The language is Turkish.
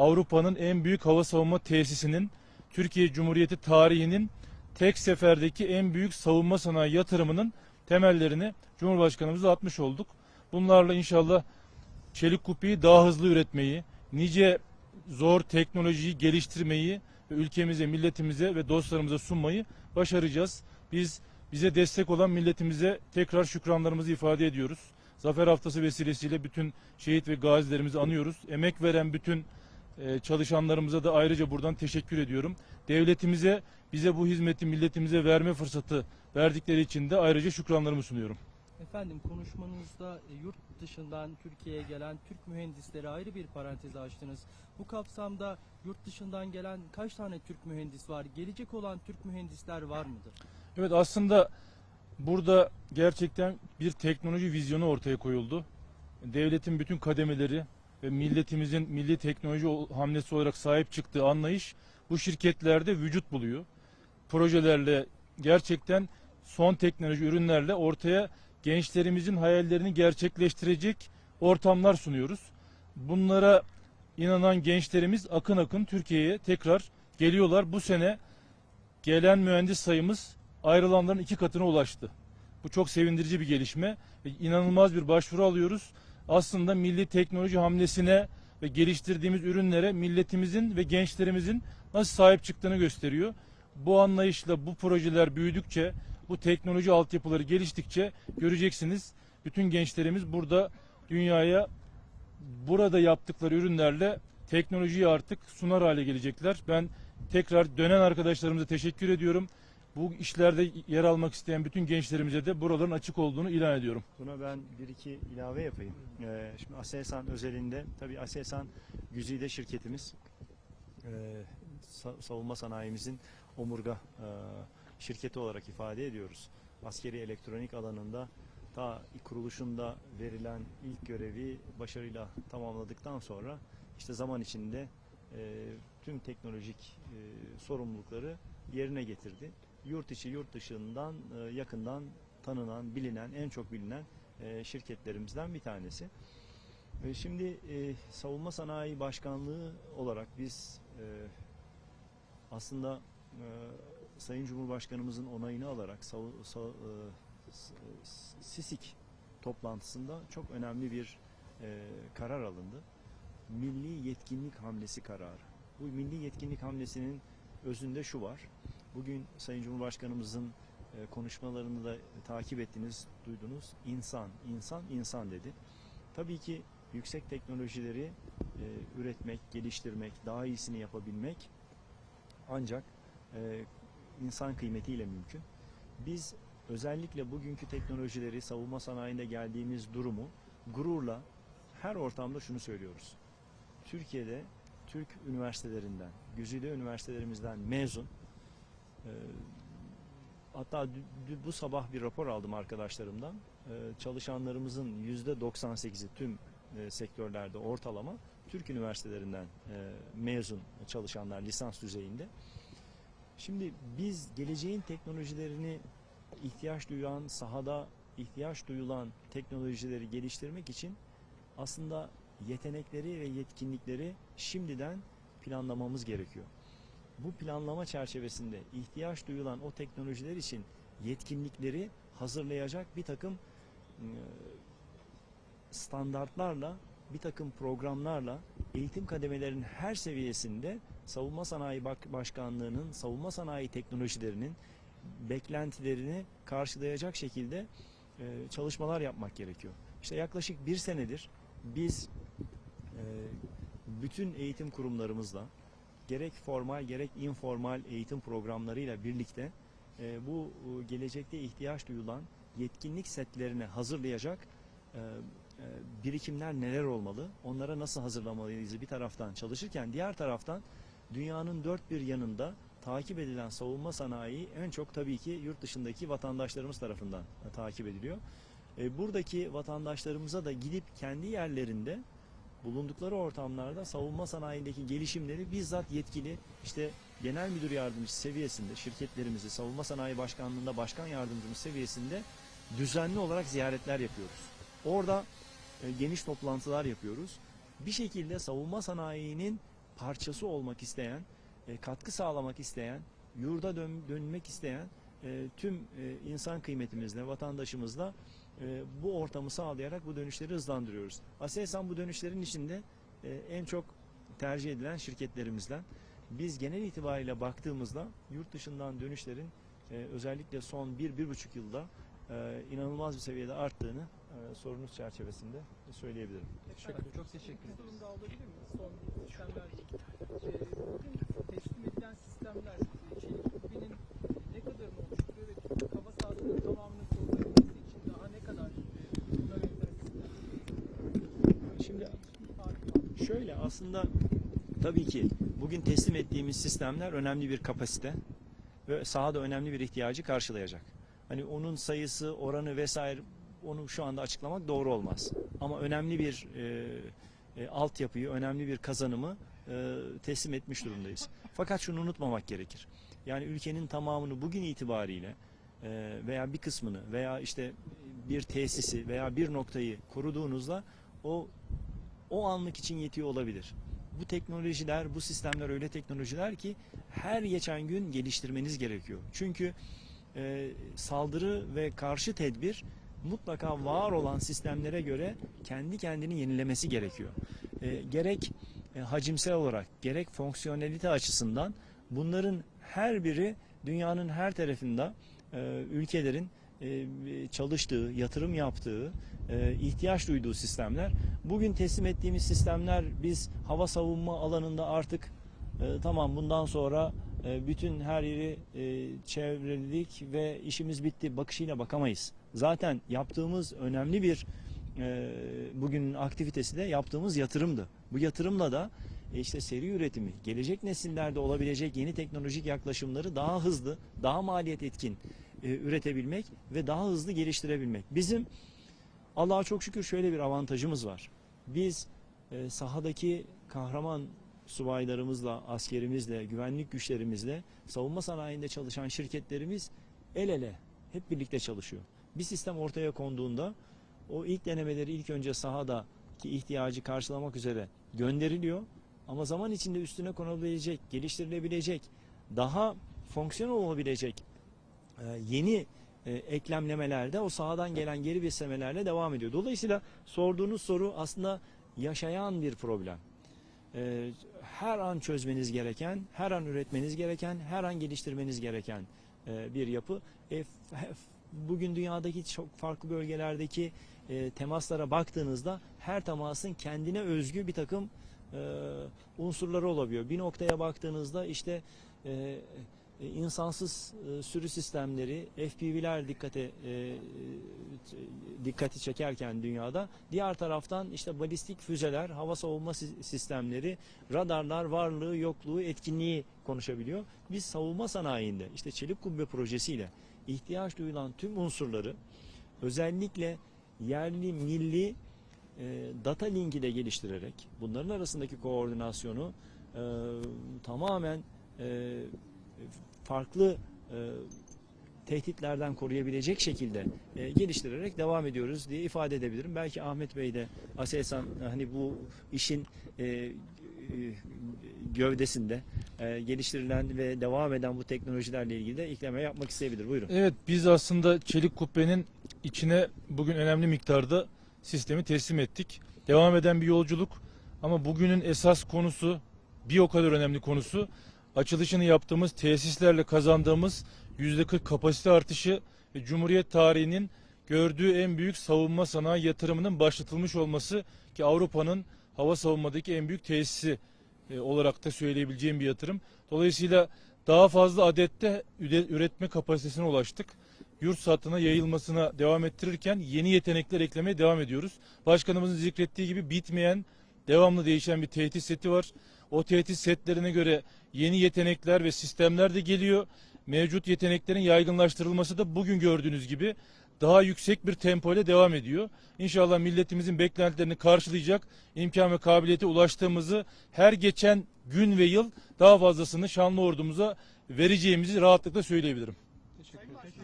Avrupa'nın en büyük hava savunma tesisinin Türkiye Cumhuriyeti tarihinin tek seferdeki en büyük savunma sanayi yatırımının temellerini Cumhurbaşkanımıza atmış olduk. Bunlarla inşallah çelik kupeyi daha hızlı üretmeyi, nice zor teknolojiyi geliştirmeyi ve ülkemize, milletimize ve dostlarımıza sunmayı başaracağız. Biz bize destek olan milletimize tekrar şükranlarımızı ifade ediyoruz. Zafer Haftası vesilesiyle bütün şehit ve gazilerimizi anıyoruz. Emek veren bütün e, çalışanlarımıza da ayrıca buradan teşekkür ediyorum. Devletimize bize bu hizmeti milletimize verme fırsatı verdikleri için de ayrıca şükranlarımı sunuyorum. Efendim konuşmanızda e, yurt dışından Türkiye'ye gelen Türk mühendisleri ayrı bir parantez açtınız. Bu kapsamda yurt dışından gelen kaç tane Türk mühendis var? Gelecek olan Türk mühendisler var mıdır? Evet aslında burada gerçekten bir teknoloji vizyonu ortaya koyuldu. Devletin bütün kademeleri milletimizin milli teknoloji ol- hamlesi olarak sahip çıktığı anlayış bu şirketlerde vücut buluyor. Projelerle gerçekten son teknoloji ürünlerle ortaya gençlerimizin hayallerini gerçekleştirecek ortamlar sunuyoruz. Bunlara inanan gençlerimiz akın akın Türkiye'ye tekrar geliyorlar. Bu sene gelen mühendis sayımız ayrılanların iki katına ulaştı. Bu çok sevindirici bir gelişme. İnanılmaz bir başvuru alıyoruz. Aslında milli teknoloji hamlesine ve geliştirdiğimiz ürünlere milletimizin ve gençlerimizin nasıl sahip çıktığını gösteriyor. Bu anlayışla bu projeler büyüdükçe, bu teknoloji altyapıları geliştikçe göreceksiniz. Bütün gençlerimiz burada dünyaya burada yaptıkları ürünlerle teknolojiyi artık sunar hale gelecekler. Ben tekrar dönen arkadaşlarımıza teşekkür ediyorum. Bu işlerde yer almak isteyen bütün gençlerimize de buraların açık olduğunu ilan ediyorum. Buna ben bir iki ilave yapayım. Ee, şimdi Aselsan özelinde, tabii Aselsan güzide şirketimiz. Sa- savunma sanayimizin omurga e, şirketi olarak ifade ediyoruz. Askeri elektronik alanında ta kuruluşunda verilen ilk görevi başarıyla tamamladıktan sonra işte zaman içinde e, tüm teknolojik e, sorumlulukları yerine getirdi. Yurt içi yurt dışından e, yakından tanınan, bilinen, en çok bilinen e, şirketlerimizden bir tanesi. E, Şimdi Savunma Sanayi Başkanlığı olarak biz aslında Sayın Cumhurbaşkanımızın onayını alarak sav- toplantısında çok önemli bir karar alındı. Milli Yetkinlik Hamlesi kararı. Bu milli yetkinlik hamlesinin özünde şu var. Bugün Sayın Cumhurbaşkanımızın e, konuşmalarını da takip ettiniz, duydunuz. İnsan, insan, insan dedi. Tabii ki yüksek teknolojileri e, üretmek, geliştirmek, daha iyisini yapabilmek ancak e, insan kıymetiyle mümkün. Biz özellikle bugünkü teknolojileri savunma sanayinde geldiğimiz durumu gururla her ortamda şunu söylüyoruz. Türkiye'de Türk üniversitelerinden, güzide üniversitelerimizden mezun e, hatta dü- dü- bu sabah bir rapor aldım arkadaşlarımdan. E, çalışanlarımızın yüzde 98'i tüm e, sektörlerde ortalama Türk üniversitelerinden e, mezun çalışanlar lisans düzeyinde. Şimdi biz geleceğin teknolojilerini ihtiyaç duyan, sahada ihtiyaç duyulan teknolojileri geliştirmek için aslında yetenekleri ve yetkinlikleri şimdiden planlamamız gerekiyor. Bu planlama çerçevesinde ihtiyaç duyulan o teknolojiler için yetkinlikleri hazırlayacak bir takım e, standartlarla, bir takım programlarla eğitim kademelerinin her seviyesinde Savunma Sanayi Başkanlığı'nın savunma sanayi teknolojilerinin beklentilerini karşılayacak şekilde e, çalışmalar yapmak gerekiyor. İşte yaklaşık bir senedir biz e, bütün eğitim kurumlarımızla gerek formal gerek informal eğitim programlarıyla birlikte e, bu e, gelecekte ihtiyaç duyulan yetkinlik setlerini hazırlayacak e, e, birikimler neler olmalı, onlara nasıl hazırlamalıyız bir taraftan çalışırken diğer taraftan dünyanın dört bir yanında takip edilen savunma sanayi en çok tabii ki yurt dışındaki vatandaşlarımız tarafından e, takip ediliyor. Buradaki vatandaşlarımıza da gidip kendi yerlerinde bulundukları ortamlarda savunma sanayindeki gelişimleri bizzat yetkili işte genel müdür yardımcısı seviyesinde şirketlerimizi savunma sanayi başkanlığında başkan yardımcımız seviyesinde düzenli olarak ziyaretler yapıyoruz. Orada e, geniş toplantılar yapıyoruz. Bir şekilde savunma sanayinin parçası olmak isteyen, e, katkı sağlamak isteyen, yurda dön- dönmek isteyen e, tüm e, insan kıymetimizle, vatandaşımızla e, bu ortamı sağlayarak bu dönüşleri hızlandırıyoruz. Aselsan bu dönüşlerin içinde e, en çok tercih edilen şirketlerimizden. Biz genel itibariyle baktığımızda yurt dışından dönüşlerin e, özellikle son 1-1,5 yılda e, inanılmaz bir seviyede arttığını e, sorunuz çerçevesinde söyleyebilirim. Efendim, çok teşekkür Bir ederiz. sorum daha alabilir miyim? Son sistemler. Bugün teslim edilen sistemler e, çelik ne kadarını oluşturuyor ve Türk hava sahasının tamamını koruyabilmesi için daha ne kadar e, buna benzer sistemler? Şimdi Bir farkı var. Şöyle aslında tabii ki bugün teslim ettiğimiz sistemler önemli bir kapasite ve sahada önemli bir ihtiyacı karşılayacak. Hani onun sayısı, oranı vesaire onu şu anda açıklamak doğru olmaz. Ama önemli bir e, e, altyapıyı, önemli bir kazanımı e, teslim etmiş durumdayız. Fakat şunu unutmamak gerekir. Yani ülkenin tamamını bugün itibariyle e, veya bir kısmını veya işte bir tesisi veya bir noktayı koruduğunuzda o o anlık için yetiyor olabilir. Bu teknolojiler, bu sistemler öyle teknolojiler ki her geçen gün geliştirmeniz gerekiyor. Çünkü e, saldırı ve karşı tedbir mutlaka var olan sistemlere göre kendi kendini yenilemesi gerekiyor. E, gerek e, hacimsel olarak, gerek fonksiyonelite açısından bunların her biri dünyanın her tarafında e, ülkelerin çalıştığı, yatırım yaptığı, e, ihtiyaç duyduğu sistemler. Bugün teslim ettiğimiz sistemler biz hava savunma alanında artık e, tamam bundan sonra e, bütün her yeri e, çevreledik ve işimiz bitti bakışıyla bakamayız. Zaten yaptığımız önemli bir e, bugünün aktivitesi de yaptığımız yatırımdı. Bu yatırımla da e, işte seri üretimi, gelecek nesillerde olabilecek yeni teknolojik yaklaşımları daha hızlı, daha maliyet etkin e, üretebilmek ve daha hızlı geliştirebilmek. Bizim Allah'a çok şükür şöyle bir avantajımız var. Biz e, sahadaki kahraman subaylarımızla, askerimizle, güvenlik güçlerimizle, savunma sanayinde çalışan şirketlerimiz el ele, hep birlikte çalışıyor. Bir sistem ortaya konduğunda o ilk denemeleri ilk önce sahadaki ihtiyacı karşılamak üzere gönderiliyor. Ama zaman içinde üstüne konulabilecek, geliştirilebilecek, daha fonksiyonel olabilecek yeni e, eklemlemelerde o sahadan gelen geri beslemelerle devam ediyor. Dolayısıyla sorduğunuz soru aslında yaşayan bir problem. E, her an çözmeniz gereken, her an üretmeniz gereken, her an geliştirmeniz gereken e, bir yapı. E, bugün dünyadaki çok farklı bölgelerdeki e, temaslara baktığınızda her temasın kendine özgü bir takım e, unsurları olabiliyor. Bir noktaya baktığınızda işte e, e, insansız e, sürü sistemleri, FPV'ler dikkate e, e, dikkati çekerken dünyada diğer taraftan işte balistik füzeler, hava savunma si- sistemleri, radarlar varlığı, yokluğu, etkinliği konuşabiliyor. Biz savunma sanayinde işte Çelik Kubbe projesiyle ihtiyaç duyulan tüm unsurları özellikle yerli, milli e, data linki de geliştirerek bunların arasındaki koordinasyonu e, tamamen e, farklı e, tehditlerden koruyabilecek şekilde e, geliştirerek devam ediyoruz diye ifade edebilirim. Belki Ahmet Bey de Aselsan hani bu işin e, e, gövdesinde e, geliştirilen ve devam eden bu teknolojilerle ilgili de ekleme yapmak isteyebilir. Buyurun. Evet biz aslında çelik kubbenin içine bugün önemli miktarda sistemi teslim ettik. Devam eden bir yolculuk ama bugünün esas konusu bir o kadar önemli konusu açılışını yaptığımız tesislerle kazandığımız %40 kapasite artışı ve Cumhuriyet tarihinin gördüğü en büyük savunma sanayi yatırımının başlatılmış olması ki Avrupa'nın hava savunmadaki en büyük tesisi e, olarak da söyleyebileceğim bir yatırım. Dolayısıyla daha fazla adette üretme kapasitesine ulaştık. Yurt satına yayılmasına devam ettirirken yeni yetenekler eklemeye devam ediyoruz. Başkanımızın zikrettiği gibi bitmeyen, devamlı değişen bir tehdit seti var. O tehdit setlerine göre yeni yetenekler ve sistemler de geliyor. Mevcut yeteneklerin yaygınlaştırılması da bugün gördüğünüz gibi daha yüksek bir tempo ile devam ediyor. İnşallah milletimizin beklentilerini karşılayacak imkan ve kabiliyete ulaştığımızı her geçen gün ve yıl daha fazlasını şanlı ordumuza vereceğimizi rahatlıkla söyleyebilirim. Teşekkür ederim.